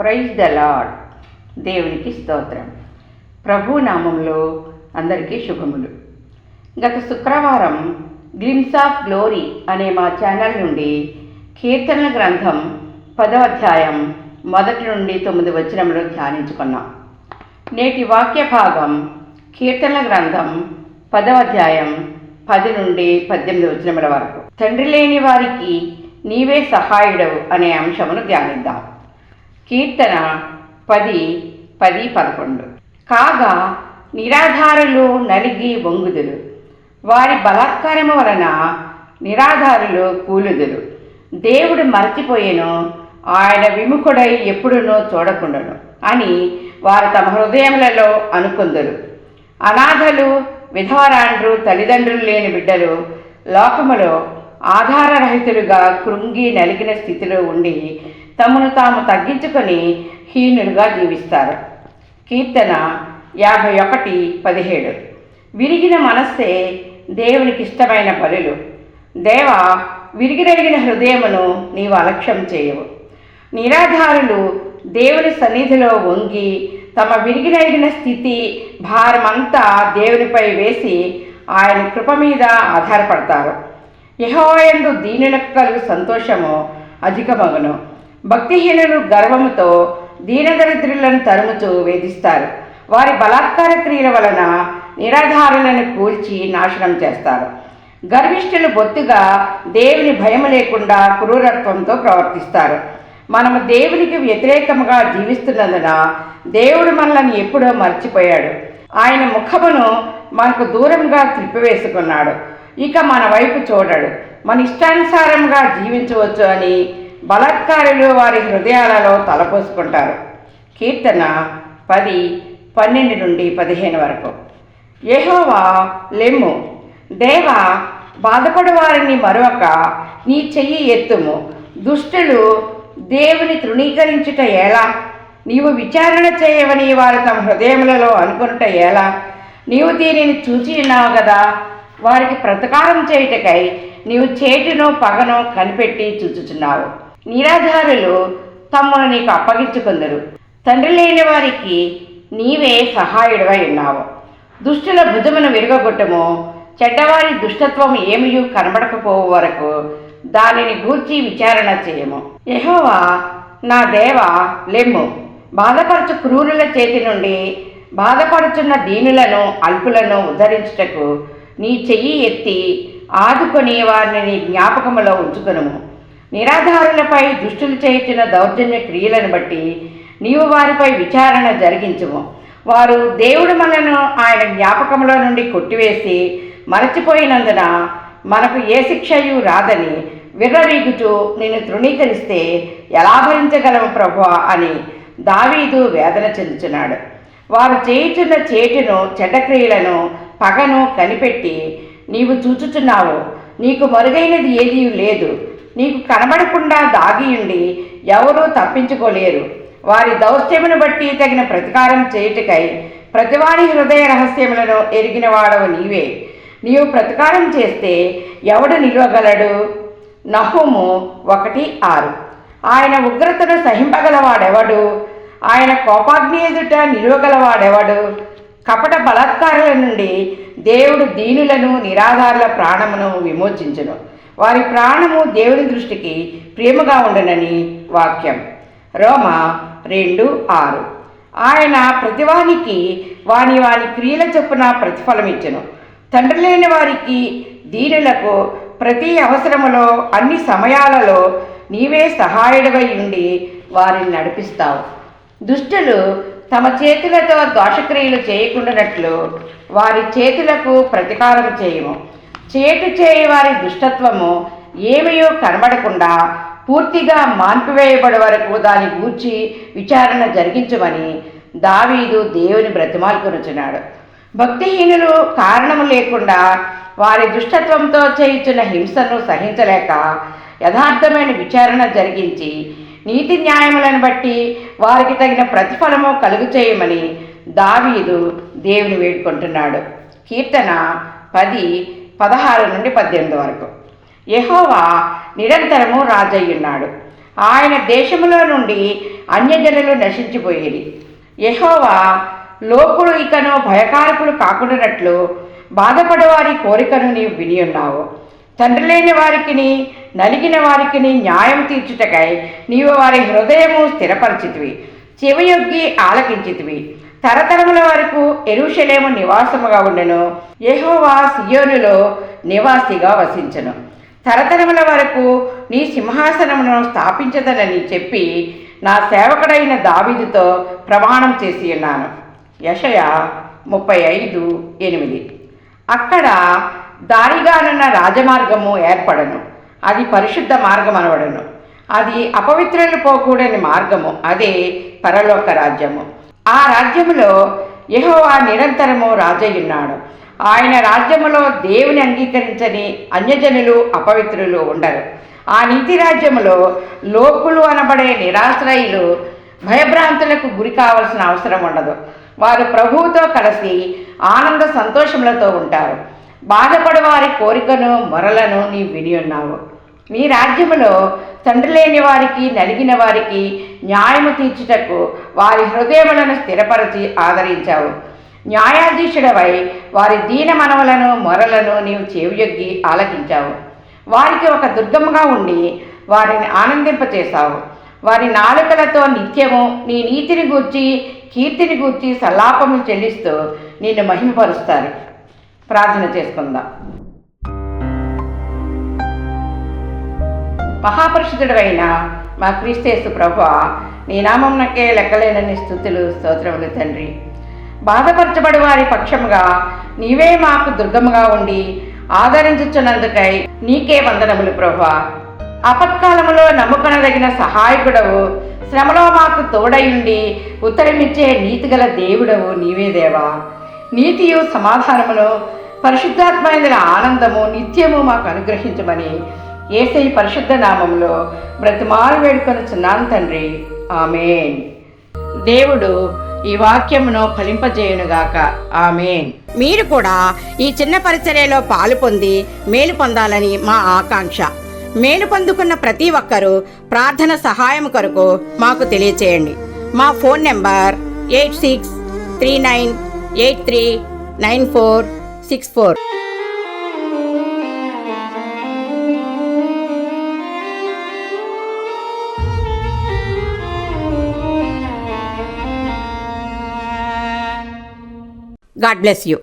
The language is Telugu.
ప్రైజ్ ద లాడ్ దేవునికి స్తోత్రం. ప్రభు నామంలో అందరికీ శుభములు. గత శుక్రవారం గ్లిమ్స్ ఆఫ్ గ్లోరీ అనే మా ఛానల్ నుండి కీర్తనల గ్రంథం పదవ అధ్యాయం మొదటి నుండి తొమ్మిది వచనంలో ధ్యానించుకున్నాం. నేటి వాక్య భాగం కీర్తనల గ్రంథం పదవ అధ్యాయం పది నుండి పద్దెనిమిది వచనముల వరకు. తండ్రి లేని వారికి నీవే సహాయుడవు అనే అంశమును ధ్యానిద్దాం. కీర్తన పది పది పదకొండు. కాగా నిరాధారులు నలిగి వంగుదురు. వారి బలాత్కారము వలన నిరాధారులు కూలుదురు. దేవుడు మరచిపోయేను ఆయన విముఖుడై ఎప్పుడునో చూడకుండాను అని వారు తమ హృదయములలో అనుకుందరు. అనాథలు విధవరాండ్రు తల్లిదండ్రులు లేని బిడ్డలు లోకములో ఆధారరహితులుగా కృంగి నలిగిన స్థితిలో ఉండి తమను తాము తగ్గించుకొని హీనులుగా జీవిస్తారు. కీర్తన యాభై ఒకటి పదిహేడు. విరిగిన మనస్సే దేవునికి ఇష్టమైన బలులు. దేవ విరిగిరగిన హృదయమును నీవు అలక్ష్యం చేయవు. నిరాధారులు దేవుని సన్నిధిలో వంగి తమ విరిగిరగిన స్థితి భారమంతా దేవునిపై వేసి ఆయన కృప మీద ఆధారపడతారు. యహోయందు దీనులకు కలుగు సంతోషము అధికమగును. భక్తిహీనులు గర్వముతో దీనదరిద్రులను తరుముతూ వేధిస్తారు. వారి బలాత్కార క్రియల వలన నిరాధారులను కూల్చి నాశనం చేస్తారు. గర్విష్ఠులు బొత్తుగా దేవుని భయం లేకుండా క్రూరత్వంతో ప్రవర్తిస్తారు. మనము దేవునికి వ్యతిరేకముగా జీవిస్తున్నందున దేవుడు మనల్ని ఎప్పుడో మర్చిపోయాడు. ఆయన ముఖమును మనకు దూరంగా త్రిప్పివేసుకున్నాడు. ఇక మన వైపు చూడడు. మన ఇష్టానుసారంగా జీవించవచ్చు అని బలాత్కారులు వారి హృదయాలలో తలపోసుకుంటారు. కీర్తన పది పన్నెండు నుండి పదిహేను వరకు. యహోవా లెమ్ము. దేవ బాధపడు వారిని మరొక నీ చెయ్యి ఎత్తుము. దుష్టులు దేవుని తృణీకరించుట ఎలా? నీవు విచారణ చేయవని వారు తమ హృదయములలో అనుకునుట ఎలా? నీవు దీనిని చూచి ఉన్నావు కదా? వారికి ప్రతకారం చేయుటకై నీవు చేటును పగను కనిపెట్టి చూచుచున్నావు. నిరాధారులు తమ్మును నీకు అప్పగించుకుందరు తండ్రి లేని వారికి నీవే సహాయుడుగా ఉన్నావు. దుష్టుల భుజమును విరగొట్టము చెడ్డవారి దుష్టత్వం ఏమియూ కనబడకపోవు వరకు దానిని గూర్చి విచారణ చేయము. యహోవా నా దేవ లెమ్ము. బాధపరచు క్రూరుల చేతి నుండి బాధపడుచున్న దీనులను అల్పులను ఉద్ధరించుటకు నీ చెయ్యి ఎత్తి ఆదుకొని వారిని నీ జ్ఞాపకములో ఉంచుకునుము. నిరాధారులపై దుష్టులు చేయించిన దౌర్జన్య క్రియలను బట్టి నీవు వారిపై విచారణ జరిగించుము. వారు దేవుడు మనను ఆయన జ్ఞాపకములో నుండి కొట్టివేసి మరచిపోయినందున మనకు ఏ శిక్షయు రాదని విర్రవీగుచూ నేను తృణీకరిస్తే ఎలా భరించగలము ప్రభు అని దావీదు వేదన చెందుచున్నాడు. వారు చేయుచున్న చేటును చెడ్డక్రియలను పగను కనిపెట్టి నీవు చూచుచున్నావు. నీకు మరుగైనది ఏదీ లేదు. నీకు కనబడకుండా దాగియుండి ఎవరూ తప్పించుకోలేరు. వారి దౌత్యమును బట్టి తగిన ప్రతికారం చేయుటకై ప్రతివాడి హృదయ రహస్యములను ఎరిగిన వాడవు నీవే. నీవు ప్రతికారం చేస్తే ఎవడు నిలవగలడు? నహుము ఒకటి ఆరు. ఆయన ఉగ్రతను సహింపగలవాడెవడు? ఆయన కోపాగ్ని ఎదుట నిలువగలవాడెవడు? కపట బలాత్కారుల నుండి దేవుడు దీనులను నిరాధారుల ప్రాణమును విమోచించును. వారి ప్రాణము దేవుని దృష్టికి ప్రేమగా ఉండనని వాక్యం. రోమ రెండు ఆరు. ఆయన ప్రతివానికి వాని వాని క్రియల చొప్పున ప్రతిఫలం ఇచ్చును తండ్రి లేని వారికి దీనులకు ప్రతి అవసరములో అన్ని సమయాలలో నీవే సహాయుడివై ఉండి వారిని నడిపిస్తావు. దుష్టులు తమ చేతులతో దోషక్రియలు చేయకుండానట్లు వారి చేతులకు ప్రతీకారం చేయము. చేటు చేయవారి దుష్టత్వము ఏమయో కనబడకుండా పూర్తిగా మాన్పివేయబడి వరకు దాని గూర్చి విచారణ జరిగించమని దావీదు దేవుని బ్రతిమాలుకొనుచున్నాడు. భక్తిహీనులు కారణము లేకుండా వారి దుష్టత్వంతో చేయించిన హింసను సహించలేక యథార్థమైన విచారణ జరిగించి నీతి న్యాయములను బట్టి వారికి తగిన ప్రతిఫలము కలుగు చేయమని దావీదు దేవుని వేడుకుంటున్నాడు. కీర్తన పది పదహారు నుండి పద్దెనిమిది వరకు. యహోవా నిరంతరము రాజయ్యున్నాడు. ఆయన దేశములో నుండి అన్యజనులు నశించిపోయేది. యహోవా లోకుడు ఇకను భయకారకులు కాకుండానట్లు బాధపడేవారి కోరికను నీవు విని ఉన్నావు. తండ్రి లేని వారికిని నలిగిన వారికిని న్యాయం తీర్చుటకై నీవు వారి హృదయము స్థిరపరిచితివి. చెవియొగ్గి ఆలకించితివి. తరతరముల వరకు ఎరుషలేము నివాసముగా ఉండెను. ఎహోవా సియోనులో నివాసిగా వసించను. తరతరముల వరకు నీ సింహాసనమును స్థాపించదనని చెప్పి నా సేవకుడైన దావీదుతో ప్రమాణం చేసి ఉన్నాను. యషయ ముప్పై ఐదు ఎనిమిది. అక్కడ దారిగానున్న రాజమార్గము ఏర్పడను. అది పరిశుద్ధ మార్గం అనబడను. అది అపవిత్రులు పోకూడని మార్గము. అదే పరలోక రాజ్యము. ఆ రాజ్యములో యహోవా నిరంతరము రాజయ్యున్నాడు. ఆయన రాజ్యములో దేవుని అంగీకరించని అన్యజనులు అపవిత్రులు ఉండరు. ఆ నీతి రాజ్యములో లోకులు అనబడే నిరాశ్రయులు భయభ్రాంతులకు గురి కావాల్సిన అవసరం ఉండదు. వారు ప్రభువుతో కలిసి ఆనంద సంతోషములతో ఉంటారు. బాధపడవారి కోరికను మొరలను నీ విని ఉన్నావు. మీ రాజ్యములో తండ్రి లేని వారికి నలిగిన వారికి న్యాయము తీర్చుటకు వారి హృదయములను స్థిరపరచి ఆదరించావు. న్యాయాధీశుడవై వారి దీన మనవలను మొరలను నీవు చెవియొగ్గి ఆలకించావు. వారికి ఒక దుర్గముగా ఉండి వారిని ఆనందింపచేశావు. వారి నాలుకలతో నిత్యము నీ నీతిని గూర్చి కీర్తిని గూర్చి సల్లాపములు చెల్లిస్తూ నిన్ను మహిమపరుస్తారు. ప్రార్థన చేసుకుందాం. మహాపరిషుతుడైన మా క్రీస్తేసు ప్రభు నీ నామంనకే లెక్కలేనని స్థుతులు స్తోత్రములు తండ్రి. బాధపరచబడి వారి పక్షముగా నీవే మాకు దుర్గముగా ఉండి ఆదరించుచున్నందుకై నీకే వందనములు ప్రభు. అపత్కాలములో నమ్ముకొనదగిన సహాయకుడవు శ్రమలో మాకు తోడయుండి ఉత్తరమిచ్చే నీతిగల దేవుడవు నీవే దేవా. నీతియు సమాధానమును పరిశుద్ధాత్మైన ఆనందము నిత్యము మాకు అనుగ్రహించమని ఏసై పరిశుద్ధ నామంలో బ్రతిమాలు వేడుకొనుచున్నాను తండ్రి. ఆమెన్. దేవుడు ఈ వాక్యమును ఫలింపజేయునుగాక. ఆమెన్. మీరు కూడా ఈ చిన్న పరిచర్యలో పాలు పొంది మేలు పొందాలని మా ఆకాంక్ష. మేలు పొందుకున్న ప్రతి ఒక్కరూ ప్రార్థన సహాయం కొరకు మాకు తెలియచేయండి. మా phone number eight six three nine eight three nine four six four. God bless you.